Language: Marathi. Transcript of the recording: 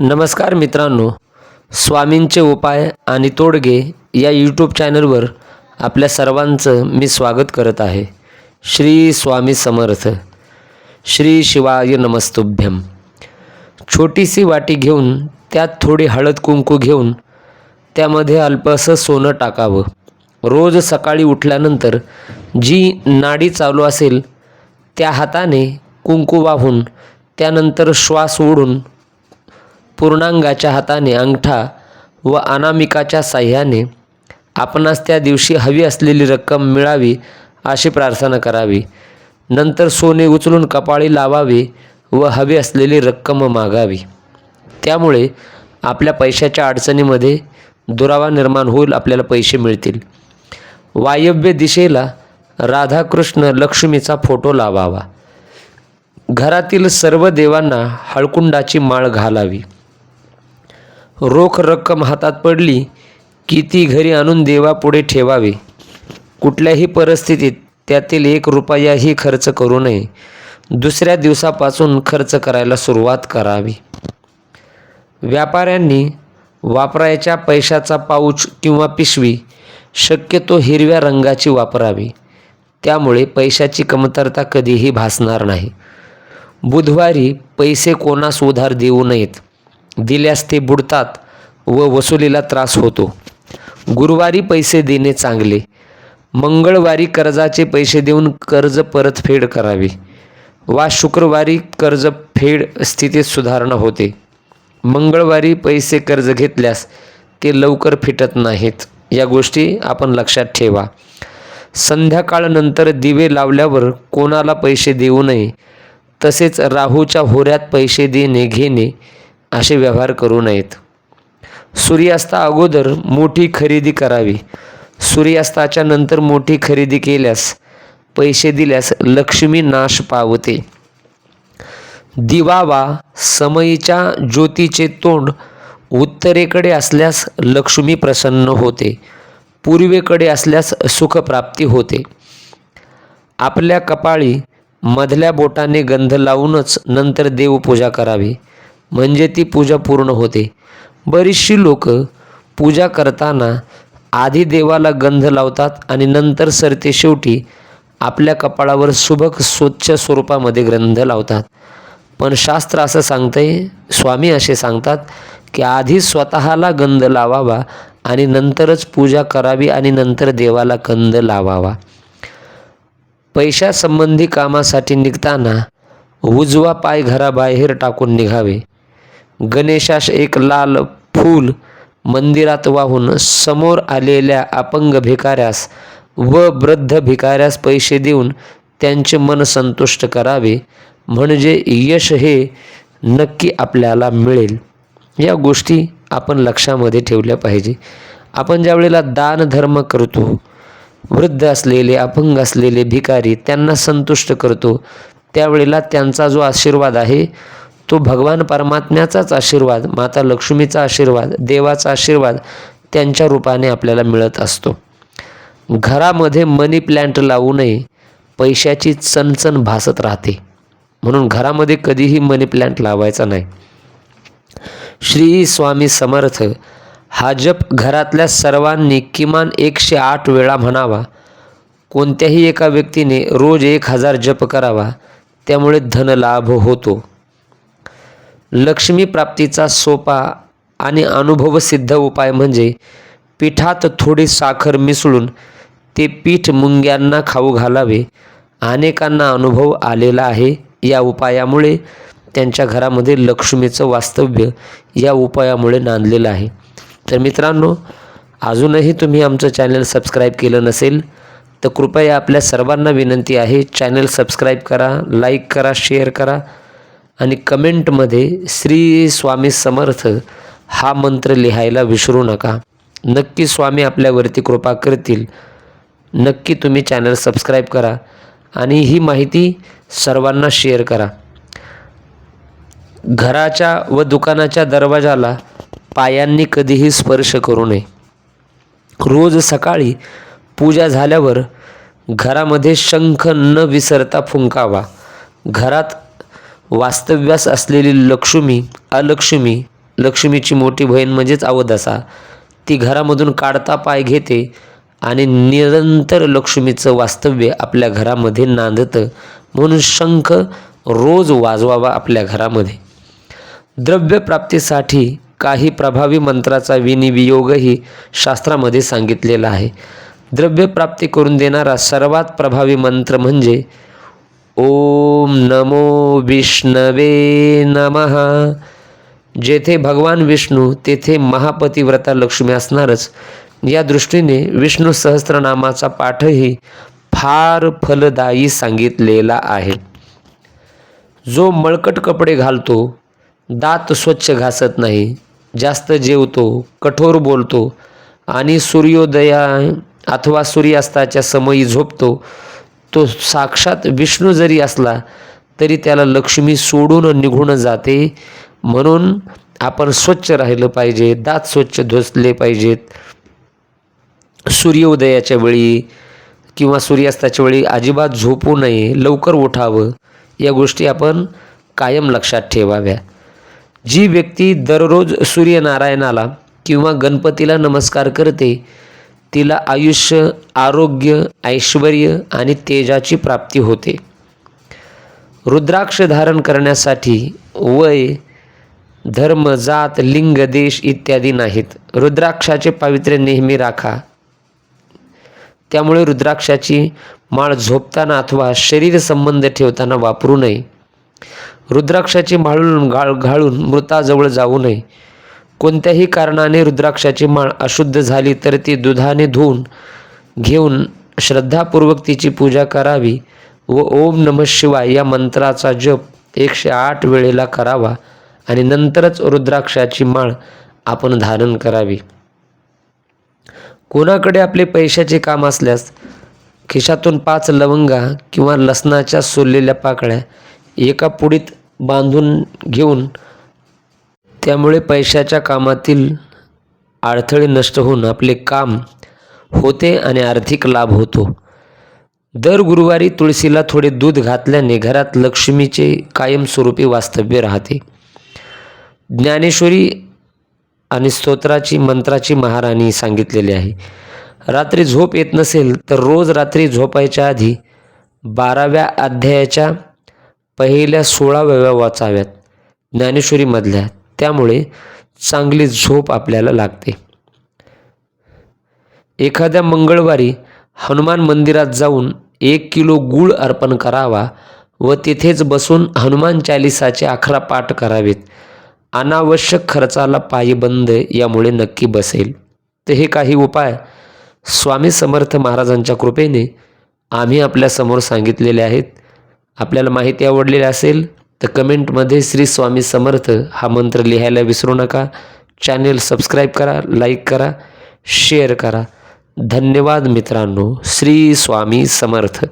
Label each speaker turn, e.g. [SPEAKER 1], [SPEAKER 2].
[SPEAKER 1] नमस्कार मित्रांनो स्वामींचे उपाय आणि तोडगे या यूट्यूब चॅनलवर आपल्या सर्वांचं मी स्वागत करत आहे. श्री स्वामी समर्थ. श्री शिवाय नमस्तुभ्यम. छोटीशी वाटी घेऊन त्यात थोडी हळद कुंकू घेऊन त्यामध्ये अल्पसं सोनं टाकावं. रोज सकाळी उठल्यानंतर जी नाडी चालू असेल त्या हाताने कुंकू वाहून त्यानंतर श्वास ओढून पूर्णांगाच्या हाताने अंगठा व अनामिकाच्या साह्याने आपणास त्या दिवशी हवी असलेली रक्कम मिळावी अशी प्रार्थना करावी. नंतर सोने उचलून कपाळी लावावे व हवी असलेली रक्कम मागावी. त्यामुळे आपल्या पैशाच्या अडचणीमध्ये दुरावा निर्माण होईल आपल्याला पैसे मिळतील. वायव्य दिशेला राधाकृष्ण लक्ष्मीचा फोटो लावावा. घरातील सर्व देवांना हळकुंडाची माळ घालावी. रोख रक्कम हातात पडली की ती घरी आणून देवापुढे ठेवावी. कुठल्याही परिस्थितीत त्यातील एक रुपयाही खर्च करू नये. दुसऱ्या दिवसापासून खर्च करायला सुरुवात करावी. व्यापाऱ्यांनी वापरायच्या पैशाचा पाऊच किंवा पिशवी शक्यतो हिरव्या रंगाची वापरावी. त्यामुळे पैशाची कमतरता कधीही भासणार नाही. बुधवारी पैसे कोणास उधार देऊ नयेत. दिल्यास ते बुडतात व वसुलीला त्रास होतो. गुरुवारी पैसे देणे चांगले. मंगळवारी कर्जाचे पैसे देऊन कर्ज परतफेड करावी. वा शुक्रवारी कर्ज फेड स्थितीत सुधारणा होते. मंगळवारी पैसे कर्ज घेतल्यास ते लवकर फिटत नाहीत. या गोष्टी आपण लक्षात ठेवा. संध्याकाळनंतर दिवे लावल्यावर कोणाला पैसे देऊ नये तसेच राहूच्या होऱ्यात पैसे देणे घेणे असे व्यवहार करू नयेत. सूर्यास्ता अगोदर मोठी खरेदी करावी. सूर्यास्ताच्या नंतर मोठी खरेदी केल्यास पैसे दिल्यास लक्ष्मी नाश पावते. दिवावा समयीच्या ज्योतीचे तोंड उत्तरेकडे असल्यास लक्ष्मी प्रसन्न होते. पूर्वेकडे असल्यास सुखप्राप्ती होते. आपल्या कपाळी मधल्या बोटाने गंध लावूनच नंतर देवपूजा करावी. म्हणजे ती पूजा पूर्ण होते. बरीचशी लोक पूजा करताना आधी देवाला गंध लावतात आणि नंतर सरते शेवटी आपल्या कपाळावर सुबक स्वच्छ स्वरूपामध्ये ग्रंथ लावतात. पण शास्त्र असं सांगतंय स्वामी असे सांगतात की आधी स्वतःला गंध लावावा आणि नंतरच पूजा करावी आणि नंतर देवाला गंध लावावा. पैशासंबंधी कामासाठी निघताना उजवा पाय घराबाहेर टाकून निघावे. गणेशास एक लाल फूल मंदिरात वाहून समोर आलेल्या अपंग भिकाऱ्यास व वृद्ध भिकाऱ्यास पैसे देऊन त्यांचे मन संतुष्ट करावे म्हणजे यश हे नक्की आपल्याला मिळेल. या गोष्टी आपण लक्षामध्ये ठेवल्या पाहिजे. आपण ज्या वेळेला करतो वृद्ध असलेले अपंग असलेले भिकारी त्यांना संतुष्ट करतो त्यावेळेला त्यांचा जो आशीर्वाद आहे तो भगवान परमात्म्याचाच आशीर्वाद माता लक्ष्मीचा आशीर्वाद देवाचा आशीर्वाद त्यांच्या रूपाने आपल्याला मिळत असतो. घरामध्ये मनी प्लॅन्ट लावू नये पैशाची चणचण भासत राहते. म्हणून घरामध्ये कधीही मनी प्लॅन्ट लावायचा नाही. श्री स्वामी समर्थ हा जप घरातल्या सर्वांनी किमान एकशे आठ वेळा म्हणावा. कोणत्याही एका व्यक्तीने रोज एक हजार जप करावा त्यामुळे धनलाभ होतो. लक्ष्मी प्राप्तीचा सोपा आणि अनुभवसिद्ध उपाय म्हणजे पिठात थोडी साखर मिसळून ते पीठ मुंग्यांना खाऊ घालावे. अनेकांना अनुभव आलेला आहे या उपायामुळे त्यांच्या घरामध्ये लक्ष्मीचं वास्तव्य या उपायामुळे नांदलेलं आहे. तर मित्रांनो अजूनही तुम्ही आमचं चॅनल सबस्क्राईब केलं नसेल तर कृपया आपल्या सर्वांना विनंती आहे चॅनल सबस्क्राईब करा लाईक करा शेअर करा. आणि कमेंटमध्ये श्री स्वामी समर्थ हा मंत्र लिहायला विसरू नका. नक्की स्वामी आपल्यावरती कृपा करतील. नक्की तुम्ही चॅनल सबस्क्राईब करा आणि ही माहिती सर्वांना शेअर करा. घराच्या व दुकानाच्या दरवाजाला पायांनी कधीही स्पर्श करू नये. रोज सकाळी पूजा झाल्यावर घरामध्ये शंख न विसरता फुंकावा. घरात वास्तव्यास असलेली लक्ष्मी अलक्ष्मी लक्ष्मीची मोठी बहीण म्हणजेच अवदसा. ती घरामधून काढता पाय घेते आणि निरंतर लक्ष्मीचं वास्तव्य आपल्या घरामध्ये नांदतं म्हणून शंख रोज वाजवावा आपल्या घरामध्ये. द्रव्यप्राप्तीसाठी काही प्रभावी मंत्राचा विनिवियोगही शास्त्रामध्ये सांगितलेला आहे. द्रव्यप्राप्ती करून देणारा सर्वात प्रभावी मंत्र म्हणजे ओम नमो विष्णवे नमः. जेथे भगवान विष्णू तेथे महापतिव्रता लक्ष्मी असणारच. या दृष्टीने विष्णू सहस्त्रनामाचा पाठही फार फलदायी सांगितलेला आहे. जो मळकट कपडे घालतो दात स्वच्छ घासत नाही जास्त जेवतो कठोर बोलतो आणि सूर्योदया अथवा सूर्यास्ताच्या समयी झोपतो तो साक्षात विष्णू जरी असला तरी त्याला लक्ष्मी सोडून निघून जाते. म्हणून आपण स्वच्छ राहिलं पाहिजे दात स्वच्छ धुसले पाहिजेत. सूर्योदयाच्या वेळी किंवा सूर्यास्ताच्या वेळी अजिबात झोपू नये लवकर उठावं. या गोष्टी आपण कायम लक्षात ठेवाव्या. जी व्यक्ती दररोज सूर्यनारायणाला किंवा गणपतीला नमस्कार करते तिला आयुष्य आरोग्य ऐश्वर आणि तेजाची प्राप्ती होते. रुद्राक्ष धारण करण्यासाठी वय धर्म जात लिंग देश इत्यादी नाहीत. रुद्राक्षाचे पावित्र्य नेहमी राखा. त्यामुळे रुद्राक्षाची माळ झोपताना अथवा शरीर संबंध ठेवताना वापरू नये. रुद्राक्षाची माळून गाळ घालून मृताजवळ जाऊ नये. कोणत्याही कारणाने रुद्राक्षाची माळ अशुद्ध झाली तर ती दुधाने धुवून घेऊन श्रद्धापूर्वक तिची पूजा करावी व ओम नम शिवाय या मंत्राचा जप एकशे आठ वेळेला करावा आणि नंतरच रुद्राक्षाची माळ आपण धारण करावी. कोणाकडे आपले पैशाचे काम असल्यास खिशातून पाच लवंगा किंवा लसणाच्या सोललेल्या पाकळ्या एका पुडीत बांधून घेऊन त्यामुळे पैशाच्या कामातील अडथळे नष्ट होऊन आपले काम होते आणि आर्थिक लाभ होतो. दर गुरुवारी तुळशीला थोडे दूध घातल्याने घरात लक्ष्मीचे कायमस्वरूपी वास्तव्य राहते. ज्ञानेश्वरी आणि स्तोत्राची मंत्राची महाराणी सांगितलेली आहे. रात्री झोप येत नसेल तर रोज रात्री झोपायच्या आधी बाराव्या अध्यायाच्या पहिल्या सोळाव्या वाचाव्यात. ज्ञानेश्वरीमधल्या त्यामुळे चांगली झोप आपल्याला लागते. एखाद्या मंगळवारी हनुमान मंदिरात जाऊन एक किलो गूळ अर्पण करावा व तिथेच बसून हनुमान चालिसाचे अकरा पाठ करावेत. अनावश्यक खर्चाला पायबंद यामुळे नक्की बसेल. तर हे काही उपाय स्वामी समर्थ महाराजांच्या कृपेने आम्ही आपल्यासमोर सांगितलेले आहेत. आपल्याला माहिती आवडलेली असेल तर कमेंटमध्ये श्री स्वामी समर्थ हा मंत्र लिहायला विसरू नका. चॅनेल सबस्क्राईब करा लाईक करा शेअर करा. धन्यवाद मित्रांनो. श्री स्वामी समर्थ.